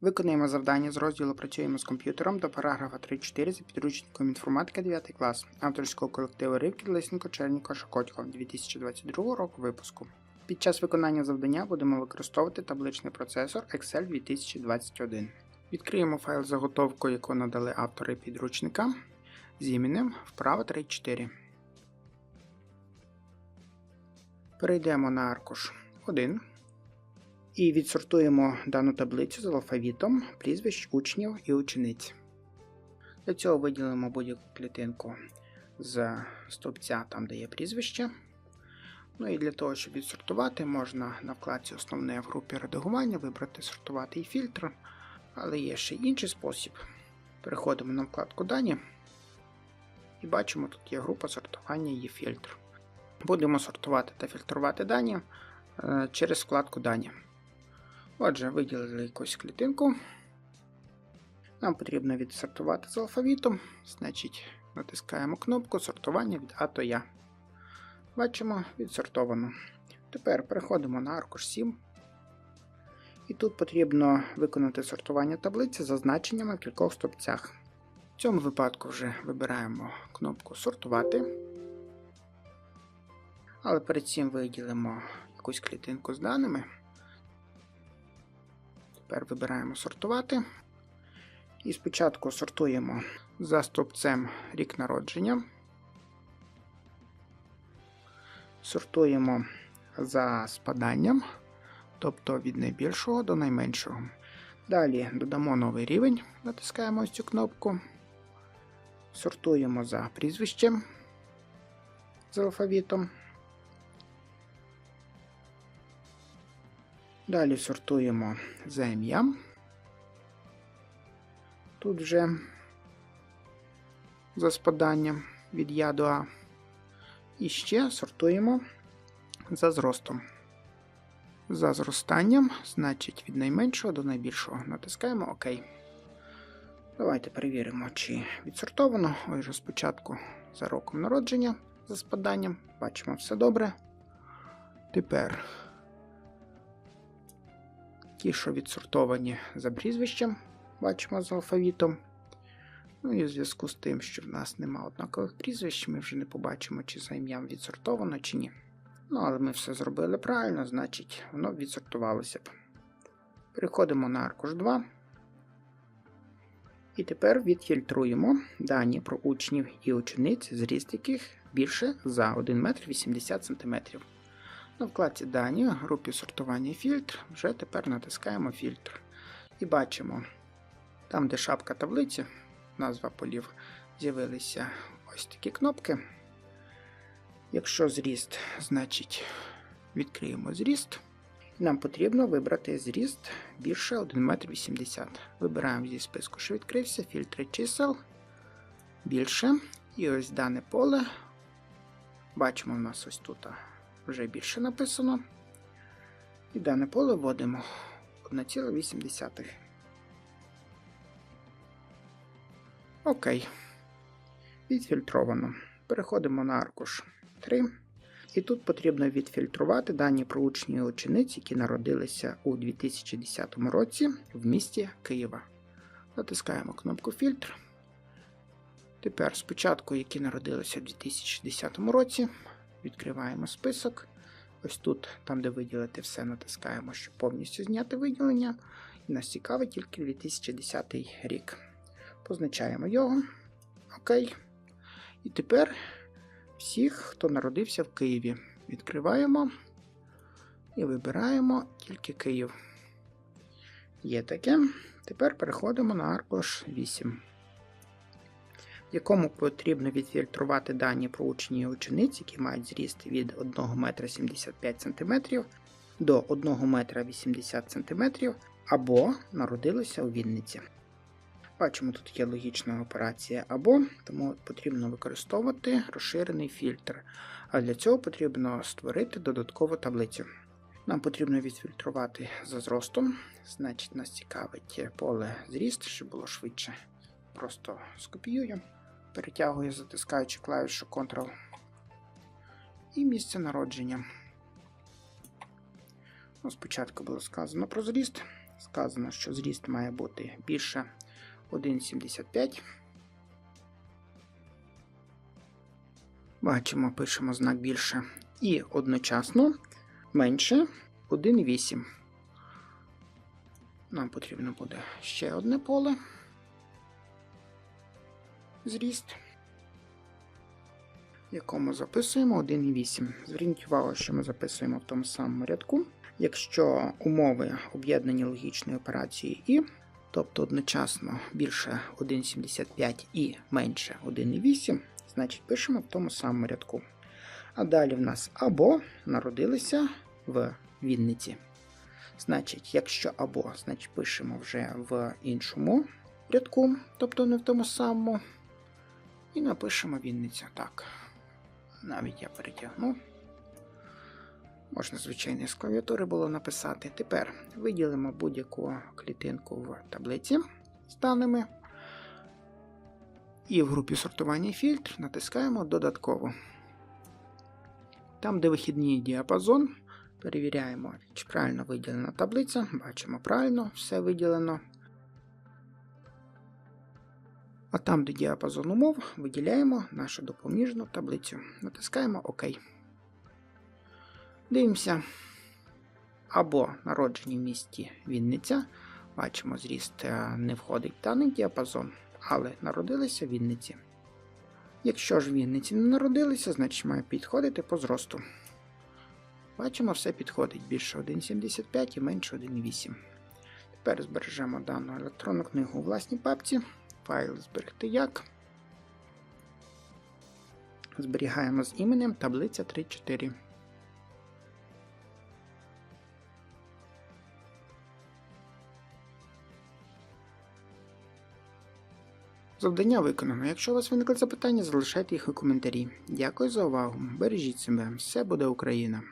Виконуємо завдання з розділу Працюємо з комп'ютером до параграфа 3.4 за підручником інформатика 9 клас авторського колективу Ривки Лисенко Черніко Шокотько 2022 року випуску. Під час виконання завдання будемо використовувати табличний процесор Excel 2021. Відкриємо файл заготовку, яку надали автори підручника з іменем вправа 3.4. Перейдемо на аркуш 1 і відсортуємо дану таблицю з алфавітом прізвищ учнів і учениць. Для цього виділимо будь-яку клітинку з стовпця, там де є прізвище. Ну і для того, щоб відсортувати, можна на вкладці Основне в групі редагування вибрати сортувати і фільтр, але є ще інший спосіб. Переходимо на вкладку Дані і бачимо, тут є група сортування і фільтр. Будемо сортувати та фільтрувати дані е, через вкладку Дані. Отже, виділили якусь клітинку. Нам потрібно відсортувати з алфавітом. Значить, натискаємо кнопку сортування від А до Я. Бачимо відсортовано. Тепер переходимо на аркуш 7. І тут потрібно виконати сортування таблиці за значеннями в кількох стопцях. В цьому випадку вже вибираємо кнопку Сортувати. Але перед цим виділимо якусь клітинку з даними. Тепер вибираємо сортувати. І спочатку сортуємо за стовпцем рік народження. Сортуємо за спаданням, тобто від найбільшого до найменшого. Далі додамо новий рівень, натискаємо ось цю кнопку. Сортуємо за прізвищем з алфавітом. Далі сортуємо за ім'ям. Тут вже за спаданням від Я до А. І ще сортуємо за зростом. За зростанням, значить від найменшого до найбільшого. Натискаємо ОК. Давайте перевіримо, чи відсортовано. Ось же спочатку за роком народження за спаданням. Бачимо все добре. Тепер ті, що відсортовані за прізвищем, бачимо з алфавітом. Ну і в зв'язку з тим, що в нас нема однакових прізвищ, ми вже не побачимо, чи за ім'ям відсортовано, чи ні. Ну, але ми все зробили правильно, значить, воно відсортувалося б. Переходимо на аркуш 2. І тепер відфільтруємо дані про учнів і учениць, зріст яких більше за 1 метр 80 см. На вкладці Дані, групі сортування фільтр, вже тепер натискаємо фільтр. І бачимо, там, де шапка таблиці, назва полів, з'явилися ось такі кнопки. Якщо зріст, значить відкриємо зріст. Нам потрібно вибрати зріст більше 1,80 м. Вибираємо зі списку, що відкрився, фільтри чисел більше. І ось дане поле. Бачимо, у нас ось тут вже більше написано. І дане поле вводимо 1,8. Окей. Відфільтровано. Переходимо на аркуш 3. І тут потрібно відфільтрувати дані про учні і учениць, які народилися у 2010 році в місті Києва. Натискаємо кнопку Фільтр. Тепер спочатку, які народилися у 2010 році, відкриваємо список. Ось тут, там, де виділити все, натискаємо, щоб повністю зняти виділення. І нас цікавить тільки 2010 рік. Позначаємо його. Окей. І тепер всіх, хто народився в Києві, відкриваємо і вибираємо тільки Київ. Є таке. Тепер переходимо на аркуш 8 в якому потрібно відфільтрувати дані про учні і учениць, які мають зріст від 1 метра 75 см до 1 метра 80 см або народилися у Вінниці. Бачимо, тут є логічна операція або, тому потрібно використовувати розширений фільтр. А для цього потрібно створити додаткову таблицю. Нам потрібно відфільтрувати за зростом, значить, нас цікавить поле зріст, щоб було швидше. Просто скопіюю, перетягую, затискаючи клавішу Ctrl. І місце народження. Ну, Спочатку було сказано про зріст, сказано, що зріст має бути більше 1,75. Бачимо, пишемо знак більше. І одночасно менше 1,8. Нам потрібно буде ще одне поле. Зріст, якому записуємо 1,8. Зверніть увагу, що ми записуємо в тому самому рядку. Якщо умови об'єднані логічною операцією і, тобто одночасно більше 1,75 і менше 1,8, значить пишемо в тому самому рядку. А далі в нас або народилися в Вінниці. Значить, якщо або, значить пишемо вже в іншому рядку, тобто не в тому самому. І напишемо Вінниця. Так. Навіть я перетягну. Можна, звичайно, з клавіатури було написати. Тепер виділимо будь-яку клітинку в таблиці з даними. І в групі сортування фільтр натискаємо додатково. Там, де вихідний діапазон, перевіряємо, чи правильно виділена таблиця. Бачимо правильно, все виділено. А там, де діапазон умов, виділяємо нашу допоміжну таблицю. Натискаємо ОК. Дивимося. Або народжені в місті Вінниця. Бачимо, зріст е, не входить в даний діапазон, але народилися в Вінниці. Якщо ж в Вінниці не народилися, значить має підходити по зросту. Бачимо, все підходить більше 1,75 і менше 1,8. Тепер збережемо дану електронну книгу у власній папці. Файл зберегти як. Зберігаємо з іменем таблиця 3.4. Завдання виконано. Якщо у вас виникли запитання, залишайте їх у коментарі. Дякую за увагу. Бережіть себе. Все буде Україна!